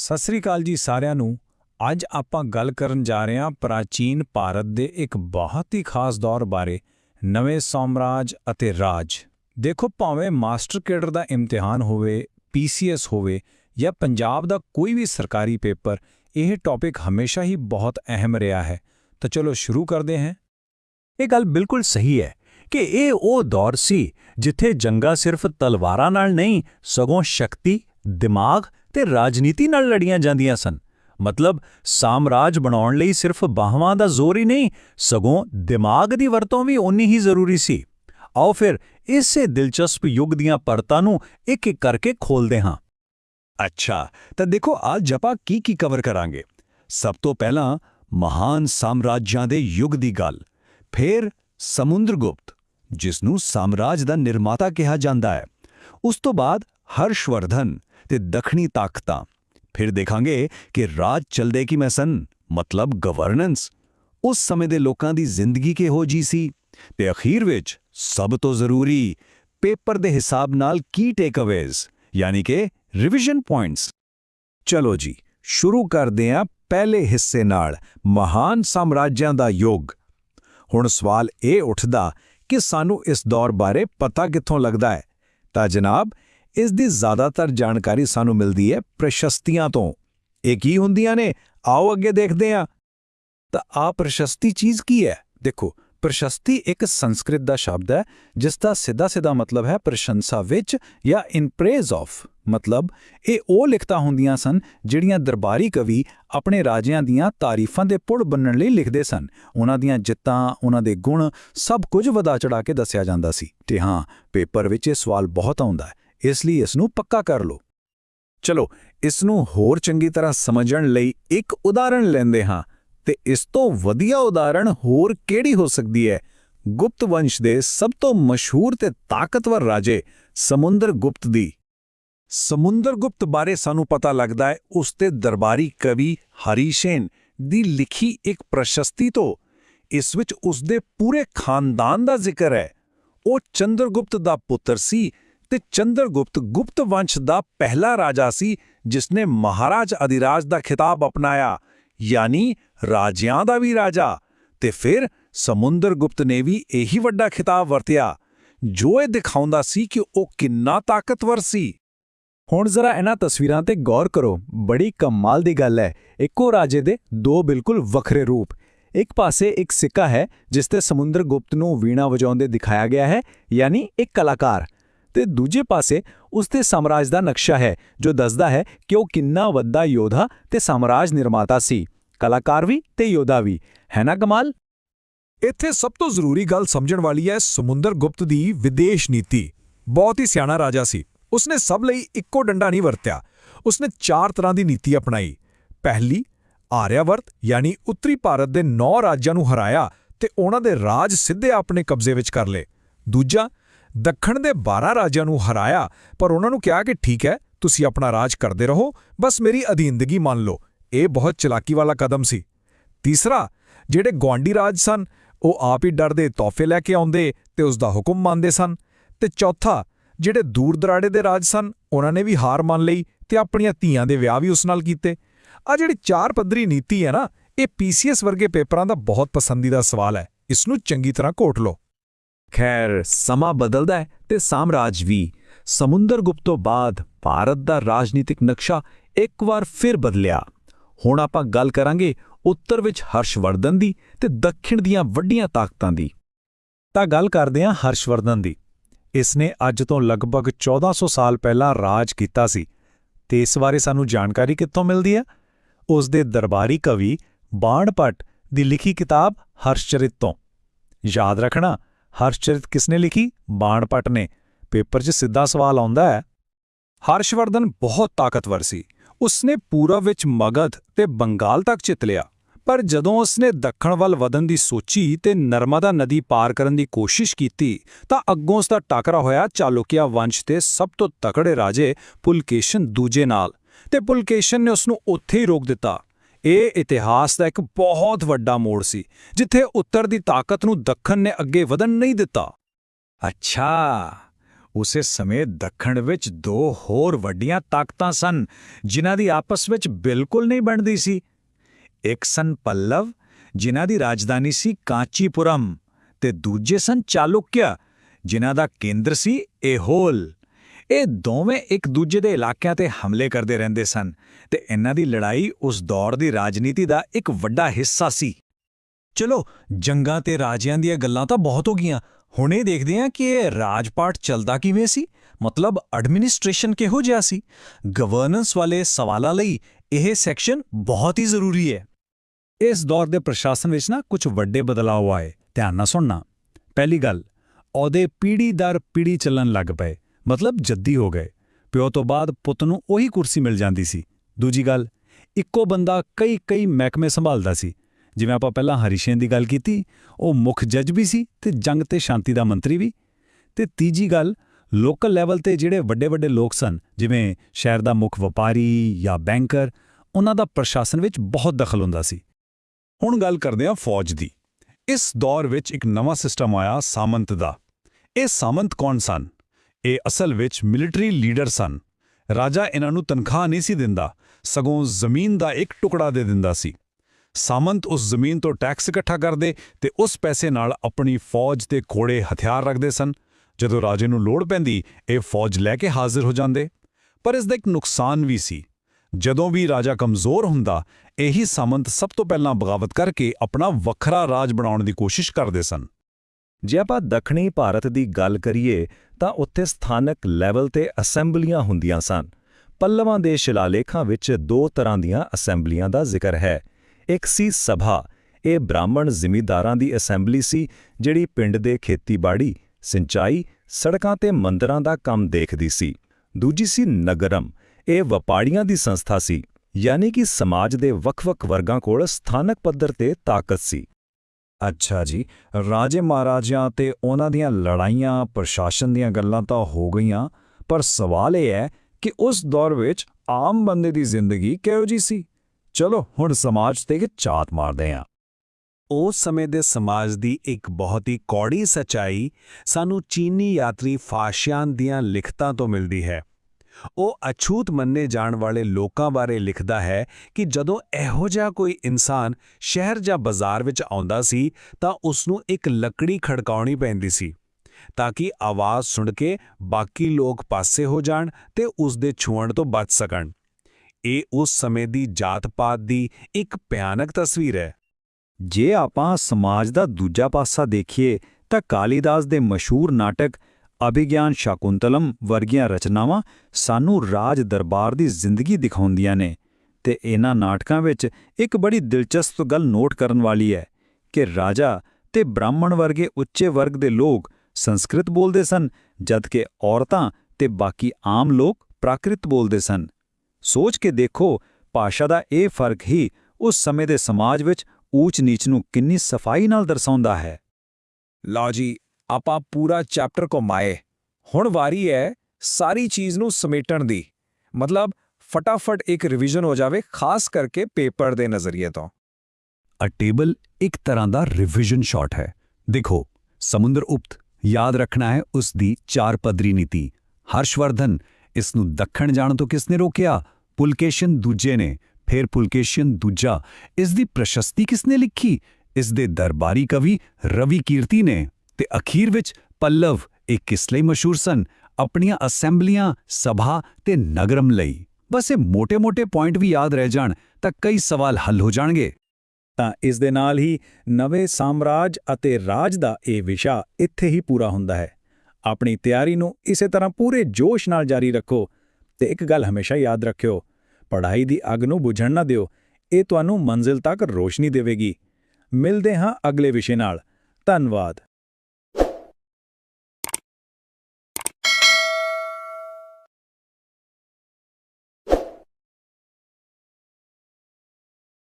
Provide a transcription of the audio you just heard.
ਸਤਿ ਸ੍ਰੀ ਅਕਾਲ ਜੀ ਸਾਰਿਆਂ ਨੂੰ। ਅੱਜ ਆਪਾਂ ਗੱਲ ਕਰਨ ਜਾ ਰਹੇ ਹਾਂ ਪ੍ਰਾਚੀਨ ਭਾਰਤ ਦੇ ਇੱਕ ਬਹੁਤ ਹੀ ਖਾਸ ਦੌਰ ਬਾਰੇ, ਨਵੇਂ ਸਾਮਰਾਜ ਅਤੇ ਰਾਜ। ਦੇਖੋ ਭਾਵੇਂ ਮਾਸਟਰ ਕੇਡਰ ਦਾ ਇਮਤਿਹਾਨ ਹੋਵੇ ਪੀਸੀਐਸ ਹੋਵੇ ਜਾਂ ਪੰਜਾਬ ਦਾ ਕੋਈ ਵੀ ਸਰਕਾਰੀ ਪੇਪਰ, ਇਹ ਟੌਪਿਕ ਹਮੇਸ਼ਾ ਹੀ ਬਹੁਤ ਅਹਿਮ ਰਿਹਾ ਹੈ। ਤਾਂ ਚਲੋ ਸ਼ੁਰੂ ਕਰਦੇ ਹਾਂ। ਇਹ ਗੱਲ ਬਿਲਕੁਲ ਸਹੀ ਹੈ ਕਿ ਇਹ ਉਹ ਦੌਰ ਸੀ ਜਿੱਥੇ ਜੰਗਾਂ ਸਿਰਫ ਤਲਵਾਰਾਂ ਨਾਲ ਨਹੀਂ, ਸਗੋਂ ਸ਼ਕਤੀ, ਦਿਮਾਗ ਤੇ ਰਾਜਨੀਤੀ ਨਾਲ ਲੜੀਆਂ ਜਾਂਦੀਆਂ ਸਨ। ਮਤਲਬ ਸਾਮਰਾਜ ਬਣਾਉਣ ਲਈ ਸਿਰਫ ਬਾਹਾਂ ਦਾ ਜ਼ੋਰ ਹੀ ਨਹੀਂ, ਸਗੋਂ ਦਿਮਾਗ ਦੀ ਵਰਤੋਂ ਵੀ ਓਨੀ ਹੀ ਜ਼ਰੂਰੀ ਸੀ। ਆਓ ਫਿਰ ਇਸੇ ਦਿਲਚਸਪ ਯੁੱਗ ਦੀਆਂ ਪਰਤਾਂ ਨੂੰ ਇੱਕ ਇੱਕ ਕਰਕੇ ਖੋਲਦੇ ਹਾਂ। ਅੱਛਾ, ਤਾਂ ਦੇਖੋ ਅੱਜ ਆਪਾਂ ਕੀ ਕੀ ਕਵਰ ਕਰਾਂਗੇ। ਸਭ ਤੋਂ ਪਹਿਲਾਂ ਮਹਾਨ ਸਾਮਰਾਜਾਂ ਦੇ ਯੁੱਗ ਦੀ ਗੱਲ, ਫਿਰ ਸਮੁੰਦਰਗੁਪਤ ਜਿਸ ਨੂੰ ਸਾਮਰਾਜ ਦਾ ਨਿਰਮਾਤਾ ਕਿਹਾ ਜਾਂਦਾ ਹੈ। ਉਸ ਤੋਂ ਬਾਅਦ ਹਰਸ਼ਵਰਧਨ ਤੇ ਦੱਖਣੀ ਤਾਕਤਾਂ ਫਿਰ ਦੇਖਾਂਗੇ ਕਿ ਰਾਜ ਚਲਦੇ ਮੈਂ ਸਨ। ਮਤਲਬ ਗਵਰਨੈਂਸ ਉਸ ਸਮੇਂ ਦੇ ਲੋਕਾਂ ਦੀ ਜ਼ਿੰਦਗੀ ਕਿਹੋ ਜੀ ਸੀ? ਤੇ ਅਖੀਰ ਵਿੱਚ ਸਭ ਤੋਂ ਜ਼ਰੂਰੀ ਪੇਪਰ ਦੇ ਹਿਸਾਬ ਨਾਲ ਕੀ ਟੇਕਅਵੇਜ਼ ਯਾਨੀ ਕਿ ਰਿਵੀਜ਼ਨ ਪੁਆਇੰਟਸ ਚਲੋ ਜੀ, ਸ਼ੁਰੂ ਕਰਦੇ ਹਾਂ ਪਹਿਲੇ ਹਿੱਸੇ ਨਾਲ, ਮਹਾਨ ਸਾਮਰਾਜਾਂ ਦਾ ਯੋਗ। ਹੁਣ ਸਵਾਲ ਇਹ ਉੱਠਦਾ ਕਿ ਸਾਨੂੰ ਇਸ ਦੌਰ ਬਾਰੇ ਪਤਾ ਕਿੱਥੋਂ ਲੱਗਦਾ ਹੈ? ਤਾਂ ਜਨਾਬ ਇਸ ਦੀ ਜ਼ਿਆਦਾਤਰ ਜਾਣਕਾਰੀ ਸਾਨੂੰ ਮਿਲਦੀ ਹੈ ਪ੍ਰਸ਼ਸਤੀਆਂ ਤੋਂ। ਇਹ ਕੀ ਹੁੰਦੀਆਂ ਨੇ? ਆਓ ਅੱਗੇ ਦੇਖਦੇ ਹਾਂ। ਤਾਂ ਆ ਪ੍ਰਸ਼ਸਤੀ ਚੀਜ਼ ਕੀ ਹੈ? ਦੇਖੋ, ਪ੍ਰਸ਼ਸਤੀ ਇੱਕ ਸੰਸਕ੍ਰਿਤ ਦਾ ਸ਼ਬਦ ਹੈ, ਜਿਸ ਦਾ ਸਿੱਧਾ-ਸਿੱਧਾ ਮਤਲਬ ਹੈ ਪ੍ਰਸ਼ੰਸਾ ਵਿੱਚ ਜਾਂ ਇਨ ਪ੍ਰੇਜ਼ ਆਫ ਮਤਲਬ, ਇਹ ਉਹ ਲਿਖਤਾਂ ਹੁੰਦੀਆਂ ਸਨ ਜਿਹੜੀਆਂ ਦਰਬਾਰੀ ਕਵੀ ਆਪਣੇ ਰਾਜਿਆਂ ਦੀਆਂ ਤਾਰੀਫਾਂ ਦੇ ਪੁੜ ਬੰਨਣ ਲਈ ਲਿਖਦੇ ਸਨ। ਉਹਨਾਂ ਦੀਆਂ ਜਿੱਤਾਂ, ਉਹਨਾਂ ਦੇ ਗੁਣ ਸਭ ਕੁਝ ਵਧਾ ਚੜਾ ਕੇ ਦੱਸਿਆ ਜਾਂਦਾ ਸੀ। ਤੇ ਹਾਂ, ਪੇਪਰ ਵਿੱਚ ਇਹ ਸਵਾਲ ਬਹੁਤ ਆਉਂਦਾ ਹੈ। ਇਸ ਲਈ ਇਸ ਨੂੰ ਪੱਕਾ ਕਰ ਲਓ। ਚਲੋ ਇਸ ਨੂੰ ਹੋਰ ਚੰਗੀ ਤਰ੍ਹਾਂ ਸਮਝਣ ਲਈ ਇੱਕ ਉਦਾਹਰਣ ਲੈਂਦੇ ਹਾਂ ਤੇ ਇਸ ਤੋਂ ਵਧੀਆ ਉਦਾਹਰਣ ਹੋਰ ਕਿਹੜੀ ਹੋ ਸਕਦੀ ਹੈ? ਗੁਪਤ ਵੰਸ਼ ਦੇ ਸਭ ਤੋਂ ਮਸ਼ਹੂਰ ਤੇ ਤਾਕਤਵਰ ਰਾਜੇ ਸਮੁੰਦਰ ਗੁਪਤ ਦੀ। ਸਮੁੰਦਰ ਗੁਪਤ ਬਾਰੇ ਸਾਨੂੰ ਪਤਾ ਲੱਗਦਾ ਹੈ, ਉਸ ਤੇ ਦਰਬਾਰੀ ਕਵੀ ਹਰੀਸ਼ੇਨ ਦੀ ਲਿਖੀ ਇੱਕ ਪ੍ਰਸ਼ਸਤੀ ਤੋਂ। ਇਸ ਵਿੱਚ ਉਸ ਦੇ ਪੂਰੇ ਖਾਨਦਾਨ ਦਾ ਜ਼ਿਕਰ ਹੈ। ਉਹ ਚੰਦਰਗੁਪਤ ਦਾ ਪੁੱਤਰ ਸੀ ਤੇ ਚੰਦਰਗੁਪਤ ਗੁਪਤ ਵੰਸ਼ ਦਾ ਪਹਿਲਾ ਰਾਜਾ ਸੀ, ਜਿਸਨੇ ਮਹਾਰਾਜ ਅਧਿਰਾਜ ਦਾ ਖਿਤਾਬ ਅਪਣਾਇਆ, ਯਾਨੀ ਰਾਜਿਆਂ ਦਾ ਵੀ ਰਾਜਾ। ਤੇ ਫਿਰ ਸਮੁੰਦਰਗੁਪਤ ਨੇ ਵੀ ਇਹੀ ਵੱਡਾ ਖਿਤਾਬ ਵਰਤਿਆ, ਜੋ ਇਹ ਦਿਖਾਉਂਦਾ ਸੀ ਕਿ ਉਹ ਕਿੰਨਾ ਤਾਕਤਵਰ ਸੀ। ਹੁਣ ਜ਼ਰਾ ਇਹਨਾਂ ਤਸਵੀਰਾਂ ਤੇ ਗੌਰ ਕਰੋ, ਬੜੀ ਕਮਾਲ ਦੀ ਗੱਲ ਹੈ। ਇੱਕੋ ਰਾਜੇ ਦੇ ਦੋ ਬਿਲਕੁਲ ਵੱਖਰੇ ਰੂਪ। ਇੱਕ ਪਾਸੇ ਇੱਕ ਸਿੱਕਾ ਹੈ, ਜਿਸ ਤੇ ਸਮੁੰਦਰਗੁਪਤ ਨੂੰ ਵੀਣਾ ਵਜਾਉਂਦੇ ਦਿਖਾਇਆ ਗਿਆ ਹੈ, ਯਾਨੀ ਇੱਕ ਕਲਾਕਾਰ। ਤੇ ਦੂਜੇ ਪਾਸੇ ਉਸ ਦੇ ਸਾਮਰਾਜ ਦਾ ਨਕਸ਼ਾ ਹੈ, ਜੋ ਦੱਸਦਾ ਹੈ ਕਿ ਉਹ ਕਿੰਨਾ ਵੱਡਾ ਯੋਧਾ ਤੇ ਸਾਮਰਾਜ ਨਿਰਮਾਤਾ ਸੀ। ਕਲਾਕਾਰ ਵੀ ਤੇ ਯੋਧਾ ਵੀ। ਹੈ ਨਾ ਕਮਾਲ? ਇੱਥੇ ਸਭ ਤੋਂ ਜ਼ਰੂਰੀ ਗੱਲ ਸਮਝਣ ਵਾਲੀ ਹੈ ਸਮੁੰਦਰ ਗੁਪਤ ਦੀ ਵਿਦੇਸ਼ ਨੀਤੀ। ਬਹੁਤ ਹੀ ਸਿਆਣਾ ਰਾਜਾ ਸੀ। ਉਸਨੇ ਸਭ ਲਈ ਇੱਕੋ ਡੰਡਾ ਨਹੀਂ ਵਰਤਿਆ। ਉਸਨੇ ਚਾਰ ਤਰ੍ਹਾਂ ਦੀ ਨੀਤੀ ਅਪਣਾਈ। ਪਹਿਲੀ, ਆਰਿਆਵਰਤ ਯਾਨੀ ਉੱਤਰੀ ਭਾਰਤ ਦੇ 9 ਰਾਜਾਂ ਨੂੰ ਹਰਾਇਆ ਤੇ ਉਹਨਾਂ ਦੇ ਰਾਜ ਸਿੱਧੇ ਆਪਣੇ ਕਬਜ਼ੇ ਵਿੱਚ ਕਰ ਲਏ। ਦੂਜਾ ਦੱਖਣ ਦੇ 12 ਰਾਜਾਂ ਨੂੰ ਹਰਾਇਆ, ਪਰ ਉਹਨਾਂ ਨੂੰ ਕਿਹਾ ਕਿ ਠੀਕ ਹੈ, ਤੁਸੀਂ ਆਪਣਾ ਰਾਜ ਕਰਦੇ ਰਹੋ, ਬਸ ਮੇਰੀ ਅਧੀਨਦਗੀ ਮੰਨ ਲਓ। ਇਹ ਬਹੁਤ ਚਲਾਕੀ ਵਾਲਾ ਕਦਮ ਸੀ। ਤੀਸਰਾ, ਜਿਹੜੇ ਗਵਾਂਡੀ ਰਾਜ ਸਨ, ਉਹ ਆਪ ਹੀ ਡਰਦੇ ਤੋਹਫੇ ਲੈ ਕੇ ਆਉਂਦੇ ਤੇ ਉਸ ਦਾ ਹੁਕਮ ਮੰਨਦੇ ਸਨ। ਤੇ ਚੌਥਾ, ਜਿਹੜੇ ਦੂਰ ਦਰਾੜੇ ਦੇ ਰਾਜ ਸਨ, ਉਹਨਾਂ ਨੇ ਵੀ ਹਾਰ ਮੰਨ ਲਈ ਤੇ ਆਪਣੀਆਂ ਧੀਆਂ ਦੇ ਵਿਆਹ ਵੀ ਉਸ ਨਾਲ ਕੀਤੇ। ਆ ਜਿਹੜੀ ਚਾਰ ਪੱਧਰੀ ਨੀਤੀ ਹੈ ਨਾ, ਇਹ ਪੀਸੀਐਸ ਵਰਗੇ ਪੇਪਰਾਂ ਦਾ ਬਹੁਤ ਪਸੰਦੀਦਾ ਸਵਾਲ ਹੈ। ਇਸ ਨੂੰ ਚੰਗੀ ਤਰ੍ਹਾਂ ਘੋਟ ਲਓ। ਖੈਰ, ਸਮਾਂ ਬਦਲਦਾ ਹੈ ਤੇ ਸਾਮਰਾਜ ਵੀ। ਸਮੁੰਦਰਗੁਪਤ ਤੋਂ ਬਾਅਦ ਭਾਰਤ ਦਾ ਰਾਜਨੀਤਿਕ ਨਕਸ਼ਾ ਇੱਕ ਵਾਰ ਫਿਰ ਬਦਲਿਆ। ਹੁਣ ਆਪਾਂ ਗੱਲ ਕਰਾਂਗੇ ਉੱਤਰ ਵਿੱਚ ਹਰਸ਼ਵਰਧਨ ਦੀ ਤੇ ਦੱਖਣ ਦੀਆਂ ਵੱਡੀਆਂ ਤਾਕਤਾਂ ਦੀ। ਤਾਂ ਗੱਲ ਕਰਦੇ ਹਾਂ ਹਰਸ਼ਵਰਧਨ ਦੀ। ਇਸ ਨੇ ਅੱਜ ਤੋਂ ਲਗਭਗ 1400 ਸਾਲ ਪਹਿਲਾਂ ਰਾਜ ਕੀਤਾ ਸੀ ਤੇ ਇਸ ਬਾਰੇ ਸਾਨੂੰ ਜਾਣਕਾਰੀ ਕਿੱਥੋਂ ਮਿਲਦੀ ਹੈ? ਉਸ ਦੇ ਦਰਬਾਰੀ ਕਵੀ ਬਾਣਪਟ ਦੀ ਲਿਖੀ ਕਿਤਾਬ ਹਰਸ਼ਚਰਿਤ। ਤੋਂ ਯਾਦ ਰੱਖਣਾ ਹਰਸ਼ਚਰਿਤ ਕਿਸਨੇ ਲਿਖੀ? ਬਾਣਪਟ ਨੇ। ਪੇਪਰ 'ਚ ਸਿੱਧਾ ਸਵਾਲ ਆਉਂਦਾ ਹੈ, ਹਰਸ਼ਵਰਧਨ ਬਹੁਤ ਤਾਕਤਵਰ ਸੀ। ਉਸਨੇ ਪੂਰਬ ਵਿੱਚ ਮਗਧ ਤੇ ਬੰਗਾਲ ਤੱਕ ਜਿੱਤ ਲਿਆ। ਪਰ ਜਦੋਂ ਉਸਨੇ ਦੱਖਣ ਵੱਲ ਵਧਣ ਦੀ ਸੋਚੀ ਤੇ ਨਰਮਦਾ ਨਦੀ ਪਾਰ ਕਰਨ ਦੀ ਕੋਸ਼ਿਸ਼ ਕੀਤੀ, ਤਾਂ ਅੱਗੋਂ ਉਸਦਾ ਟਾਕਰਾ ਹੋਇਆ ਚਾਲੁਕਿਆ ਵੰਸ਼ ਦੇ ਸਭ ਤੋਂ ਤਕੜੇ ਰਾਜੇ ਪੁਲਕੇਸ਼ਨ ਦੂਜੇ ਨਾਲ। ਤੇ ਪੁਲਕੇਸ਼ਨ ਨੇ ਉਸ ਨੂੰ ਉੱਥੇ ਹੀ ਰੋਕ ਦਿੱਤਾ। ਇਹ ਇਤਿਹਾਸ ਦਾ ਇੱਕ ਬਹੁਤ ਵੱਡਾ ਮੋੜ ਸੀ, ਜਿੱਥੇ ਉੱਤਰ ਦੀ ਤਾਕਤ ਨੂੰ ਦੱਖਣ ਨੇ ਅੱਗੇ ਵਧਣ ਨਹੀਂ ਦਿੱਤਾ। ਅੱਛਾ, ਉਸੇ ਸਮੇਂ ਦੱਖਣ ਵਿੱਚ ਦੋ ਹੋਰ ਵੱਡੀਆਂ ਤਾਕਤਾਂ ਸਨ, ਜਿਨ੍ਹਾਂ ਦੀ ਆਪਸ ਵਿੱਚ ਬਿਲਕੁਲ ਨਹੀਂ ਬਣਦੀ ਸੀ। ਇੱਕ ਸਨ ਪੱਲਵ, ਜਿਨ੍ਹਾਂ ਦੀ ਰਾਜਧਾਨੀ ਸੀ ਕਾਂਚੀਪੁਰਮ, ਤੇ ਦੂਜੇ ਸਨ ਚਾਲੁਕਿਆ, ਜਿਨ੍ਹਾਂ ਦਾ ਕੇਂਦਰ ਸੀ ਏਹੋਲ। ਇਹ ਦੋਵੇਂ ਇੱਕ ਦੂਜੇ ਦੇ ਇਲਾਕਿਆਂ ਤੇ ਹਮਲੇ ਕਰਦੇ ਰਹਿੰਦੇ ਸਨ ਤੇ ਇਹਨਾਂ ਦੀ ਲੜਾਈ ਉਸ ਦੌਰ ਦੀ ਰਾਜਨੀਤੀ ਦਾ ਇੱਕ ਵੱਡਾ ਹਿੱਸਾ ਸੀ। ਚਲੋ, ਜੰਗਾਂ ਤੇ ਰਾਜਿਆਂ ਦੀਆਂ ਗੱਲਾਂ ਤਾਂ ਬਹੁਤ ਹੋ ਗਈਆਂ। ਹੁਣ ਇਹ ਦੇਖਦੇ ਹਾਂ ਕਿ ਇਹ ਰਾਜਪਾਟ ਚੱਲਦਾ ਕਿਵੇਂ ਸੀ। ਮਤਲਬ ਐਡਮਿਨਿਸਟ੍ਰੇਸ਼ਨ ਕਿਹੋ ਜਿਹਾ ਸੀ। ਗਵਰਨੈਂਸ ਵਾਲੇ ਸਵਾਲਾਂ ਲਈ ਇਹ ਸੈਕਸ਼ਨ ਬਹੁਤ ਹੀ ਜ਼ਰੂਰੀ ਹੈ। ਇਸ ਦੌਰ ਦੇ ਪ੍ਰਸ਼ਾਸਨ ਵਿੱਚ ਨਾ ਕੁਝ ਵੱਡੇ ਬਦਲਾਅ ਆਏ। ਧਿਆਨ ਨਾਲ ਸੁਣਨਾ। ਪਹਿਲੀ ਗੱਲ, ਅਹੁਦੇ ਪੀੜ੍ਹੀ ਦਰ ਪੀੜ੍ਹੀ ਚੱਲਣ ਲੱਗ ਪਏ। ਮਤਲਬ ਜੱਦੀ ਹੋ ਗਏ। ਪਿਓ ਤੋਂ ਬਾਅਦ ਪੁੱਤ ਨੂੰ ਉਹੀ ਕੁਰਸੀ ਮਿਲ ਜਾਂਦੀ ਸੀ। ਦੂਜੀ ਗੱਲ, ਇੱਕੋ ਬੰਦਾ ਕਈ ਕਈ ਮਹਿਕਮੇ ਸੰਭਾਲਦਾ ਸੀ। ਜਿਵੇਂ ਆਪਾਂ ਪਹਿਲਾਂ ਹਰੀਸ਼ੇਨ ਦੀ ਗੱਲ ਕੀਤੀ, ਉਹ ਮੁੱਖ ਜੱਜ ਵੀ ਸੀ ਤੇ ਜੰਗ ਤੇ ਸ਼ਾਂਤੀ ਦਾ ਮੰਤਰੀ ਵੀ। ਤੇ ਤੀਜੀ ਗੱਲ, ਲੋਕਲ ਲੈਵਲ ਤੇ ਜਿਹੜੇ ਵੱਡੇ ਵੱਡੇ ਲੋਕ ਸਨ, ਜਿਵੇਂ ਸ਼ਹਿਰ ਦਾ ਮੁੱਖ ਵਪਾਰੀ ਜਾਂ ਬੈਂਕਰ, ਉਹਨਾਂ ਦਾ ਪ੍ਰਸ਼ਾਸਨ ਵਿੱਚ ਬਹੁਤ ਦਖਲ ਹੁੰਦਾ ਸੀ। ਹੁਣ ਗੱਲ ਕਰਦੇ ਹਾਂ ਫੌਜ ਦੀ। ਇਸ ਦੌਰ ਵਿੱਚ ਇੱਕ ਨਵਾਂ ਸਿਸਟਮ ਆਇਆ ਸਾਮੰਤ ਦਾ। ਇਹ ਸਾਮੰਤ ਕੌਣ ਸਨ? ਇਹ ਅਸਲ ਵਿੱਚ ਮਿਲਟਰੀ ਲੀਡਰ ਸਨ। ਰਾਜਾ ਇਹਨਾਂ ਨੂੰ ਤਨਖਾਹ ਨਹੀਂ ਸੀ ਦਿੰਦਾ, ਸਗੋਂ ਜ਼ਮੀਨ ਦਾ ਇੱਕ ਟੁਕੜਾ ਦੇ ਦਿੰਦਾ ਸੀ। ਸਾਮੰਤ ਉਸ ਜ਼ਮੀਨ ਤੋਂ ਟੈਕਸ ਇਕੱਠਾ ਕਰਦੇ ਤੇ ਉਸ ਪੈਸੇ ਨਾਲ ਆਪਣੀ ਫੌਜ ਤੇ ਘੋੜੇ ਹਥਿਆਰ ਰੱਖਦੇ ਸਨ। ਜਦੋਂ ਰਾਜੇ ਨੂੰ ਲੋੜ ਪੈਂਦੀ, ਇਹ ਫੌਜ ਲੈ ਕੇ ਹਾਜ਼ਰ ਹੋ ਜਾਂਦੇ। ਪਰ ਇਸ ਦਾ ਇੱਕ ਨੁਕਸਾਨ ਵੀ ਸੀ। ਜਦੋਂ ਵੀ ਰਾਜਾ ਕਮਜ਼ੋਰ ਹੁੰਦਾ, ਇਹੀ ਸਾਮੰਤ ਸਭ ਤੋਂ ਪਹਿਲਾਂ ਬਗਾਵਤ ਕਰਕੇ ਆਪਣਾ ਵੱਖਰਾ ਰਾਜ ਬਣਾਉਣ ਦੀ ਕੋਸ਼ਿਸ਼ ਕਰਦੇ ਸਨ। ਜੇ ਆਪਾਂ ਦੱਖਣੀ ਭਾਰਤ ਦੀ ਗੱਲ ਕਰੀਏ, ਤਾਂ ਉੱਥੇ ਸਥਾਨਕ ਲੈਵਲ ਤੇ ਅਸੈਂਬਲੀਆਂ ਹੁੰਦੀਆਂ ਸਨ। ਪੱਲਵਾਂ ਦੇ ਸ਼ਿਲਾਲੇਖਾਂ ਵਿੱਚ ਦੋ ਤਰ੍ਹਾਂ ਦੀਆਂ ਅਸੈਂਬਲੀਆਂ ਦਾ ਜ਼ਿਕਰ ਹੈ। ਇੱਕ ਸੀ ਸਭਾ, ਇਹ ਬ੍ਰਾਹਮਣ ਜ਼ਿਮੀਦਾਰਾਂ ਦੀ ਅਸੈਂਬਲੀ ਸੀ, ਜਿਹੜੀ ਪਿੰਡ ਦੇ ਖੇਤੀਬਾੜੀ, ਸਿੰਚਾਈ, ਸੜਕਾਂ ਤੇ ਮੰਦਰਾਂ ਦਾ ਕੰਮ ਦੇਖਦੀ ਸੀ। ਦੂਜੀ ਸੀ ਨਗਰਮ, ਇਹ ਵਪਾਰੀਆਂ ਦੀ ਸੰਸਥਾ ਸੀ, ਯਾਨੀ ਕਿ ਸਮਾਜ ਦੇ ਵੱਖ-ਵੱਖ ਵਰਗਾਂ ਕੋਲ ਸਥਾਨਕ ਪੱਧਰ ਤੇ ਤਾਕਤ ਸੀ। ਅੱਛਾ ਜੀ। ਰਾਜੇ ਮਹਾਰਾਜਿਆਂ ਤੇ ਉਹਨਾਂ ਦੀਆਂ ਲੜਾਈਆਂ, ਪ੍ਰਸ਼ਾਸਨ ਦੀਆਂ ਗੱਲਾਂ ਤਾਂ ਹੋ ਗਈਆਂ, ਪਰ ਸਵਾਲ ਇਹ ਹੈ ਕਿ ਉਸ ਦੌਰ ਵਿੱਚ ਆਮ ਬੰਦੇ ਦੀ ਜ਼ਿੰਦਗੀ ਕਿਹੋ ਜੀ ਸੀ? ਚਲੋ, ਹੁਣ ਸਮਾਜ ਤੇ ਝਾਤ ਮਾਰਦੇ ਹਾਂ। ਉਸ ਸਮੇਂ ਦੇ ਸਮਾਜ ਦੀ ਇੱਕ ਬਹੁਤ ਹੀ ਕੌੜੀ ਸਚਾਈ ਸਾਨੂੰ ਚੀਨੀ ਯਾਤਰੀ ਫਾਸ਼ਿਆਨ ਦੀਆਂ ਲਿਖਤਾਂ ਤੋਂ ਮਿਲਦੀ ਹੈ। ਉਹ ਅਛੂਤ ਮੰਨੇ ਜਾਣ ਵਾਲੇ ਲੋਕਾਂ ਬਾਰੇ ਲਿਖਦਾ ਹੈ ਕਿ ਜਦੋਂ ਇਹੋ ਜਿਹਾ ਕੋਈ ਇਨਸਾਨ ਸ਼ਹਿਰ ਜਾਂ ਬਾਜ਼ਾਰ ਵਿੱਚ ਆਉਂਦਾ ਸੀ, ਤਾਂ ਉਸ ਨੂੰ ਇੱਕ ਲੱਕੜੀ ਖੜਕਾਉਣੀ ਪੈਂਦੀ ਸੀ ਤਾਂ ਕਿ ਆਵਾਜ਼ ਸੁਣ ਕੇ ਬਾਕੀ ਲੋਕ ਪਾਸੇ ਹੋ ਜਾਣ ਤੇ ਉਸ ਦੇ ਛੂਹਣ ਤੋਂ ਬਚ ਸਕਣ। ਇਹ ਉਸ ਸਮੇਂ ਦੀ ਜਾਤ-ਪਾਤ ਦੀ ਇੱਕ ਭਿਆਨਕ ਤਸਵੀਰ ਹੈ। ਜੇ ਆਪਾਂ ਸਮਾਜ ਦਾ ਦੂਜਾ ਪਾਸਾ ਦੇਖੀਏ, ਤਾਂ ਕਾਲੀਦਾਸ ਦੇ ਮਸ਼ਹੂਰ ਨਾਟਕ ਅਭਿਗਿਆਨ ਸ਼ਾਕੁੰਤਲਮ ਵਰਗੀਆਂ ਰਚਨਾਵਾਂ ਸਾਨੂੰ ਰਾਜ ਦਰਬਾਰ ਦੀ ਜ਼ਿੰਦਗੀ ਦਿਖਾਉਂਦੀਆਂ ਨੇ ਤੇ ਇਹਨਾਂ ਨਾਟਕਾਂ ਵਿੱਚ ਇੱਕ ਬੜੀ ਦਿਲਚਸਪ ਗੱਲ ਨੋਟ ਕਰਨ ਵਾਲੀ ਹੈ ਕਿ ਰਾਜਾ ਤੇ ਬ੍ਰਾਹਮਣ ਵਰਗੇ ਉੱਚੇ ਵਰਗ ਦੇ ਲੋਕ ਸੰਸਕ੍ਰਿਤ ਬੋਲਦੇ ਸਨ, ਜਦਕਿ ਔਰਤਾਂ ਤੇ ਬਾਕੀ ਆਮ ਲੋਕ ਪ੍ਰਾਕ੍ਰਿਤ ਬੋਲਦੇ ਸਨ। ਸੋਚ ਕੇ ਦੇਖੋ, ਭਾਸ਼ਾ ਦਾ ਇਹ ਫ਼ਰਕ ਹੀ ਉਸ ਸਮੇਂ ਦੇ ਸਮਾਜ ਵਿੱਚ ਊਚ ਨੀਚ ਨੂੰ ਕਿੰਨੀ ਸਫ਼ਾਈ ਨਾਲ ਦਰਸਾਉਂਦਾ ਹੈ। ਲਓ ਜੀ ਆਪਾਂ ਪੂਰਾ ਚੈਪਟਰ ਘੁਮਾਏ। ਹੁਣ ਵਾਰੀ ਹੈ ਸਾਰੀ ਚੀਜ਼ ਨੂੰ ਸਮੇਟਣ ਦੀ। ਮਤਲਬ ਫਟਾਫਟ ਇੱਕ ਰਿਵੀਜ਼ਨ ਹੋ ਜਾਵੇ, ਖਾਸ ਕਰਕੇ ਪੇਪਰ ਦੇ ਨਜ਼ਰੀਏ ਤੋਂ। ਅ ਟੇਬਲ ਇੱਕ ਤਰ੍ਹਾਂ ਦਾ ਰਿਵੀਜ਼ਨ ਸ਼ਾਟ ਹੈ। ਦੇਖੋ, ਸਮੁੰਦਰ ਉਪਤ, ਯਾਦ ਰੱਖਣਾ ਹੈ ਉਸ ਦੀ ਚਾਰ ਪਦਰੀ ਨੀਤੀ। ਹਰਸ਼ਵਰਧਨ, ਇਸ ਨੂੰ ਦੱਖਣ ਜਾਣ ਤੋਂ ਕਿਸ ਨੇ ਰੋਕਿਆ? ਪੁਲਕੇਸ਼ਨ ਦੂਜੇ ਨੇ, ਫਿਰ ਪੁਲਕੇਸ਼ਨ ਦੂਜਾ। ਇਸ ਦੀ ਪ੍ਰਸ਼ਸਤੀ ਕਿਸ ਨੇ ਲਿਖੀ? ਇਸ ਦੇ ਦਰਬਾਰੀ ਕਵੀ ਰਵੀ ਕੀਰਤੀ ਨੇ। ਤੇ ਅਖੀਰ ਵਿੱਚ ਪੱਲਵ ਇਹ ਕਿਸ ਲਈ ਮਸ਼ਹੂਰ ਸਨ? ਆਪਣੀਆਂ ਅਸੈਂਬਲੀਆਂ, ਸਭਾ ਤੇ ਨਗਰਮ ਲਈ। ਬਸ ਇਹ ਮੋٹے-ਮੋٹے ਪੁਆਇੰਟ ਵੀ ਯਾਦ ਰਹਿ ਜਾਣ ਤਾਂ ਕਈ ਸਵਾਲ ਹੱਲ ਹੋ ਜਾਣਗੇ। ਤਾਂ ਇਸ ਦੇ ਨਾਲ ਹੀ ਨਵੇਂ ਸਾਮਰਾਜ ਅਤੇ ਰਾਜ ਦਾ ਇਹ ਵਿਸ਼ਾ ਇੱਥੇ ਹੀ ਪੂਰਾ ਹੁੰਦਾ ਹੈ। ਆਪਣੀ ਤਿਆਰੀ ਨੂੰ ਇਸੇ ਤਰ੍ਹਾਂ ਪੂਰੇ ਜੋਸ਼ ਨਾਲ ਜਾਰੀ ਰੱਖੋ ਤੇ ਇੱਕ ਗੱਲ ਹਮੇਸ਼ਾ ਯਾਦ ਰੱਖਿਓ, ਪੜ੍ਹਾਈ ਦੀ ਅੱਗ ਨੂੰ ਬੁਝਣ ਨਾ ਦਿਓ, ਇਹ ਤੁਹਾਨੂੰ ਮੰਜ਼ਿਲ ਤੱਕ ਰੋਸ਼ਨੀ ਦੇਵੇਗੀ। ਮਿਲਦੇ ਹਾਂ ਅਗਲੇ ਵਿਸ਼ੇ ਨਾਲ। ਧੰਨਵਾਦ।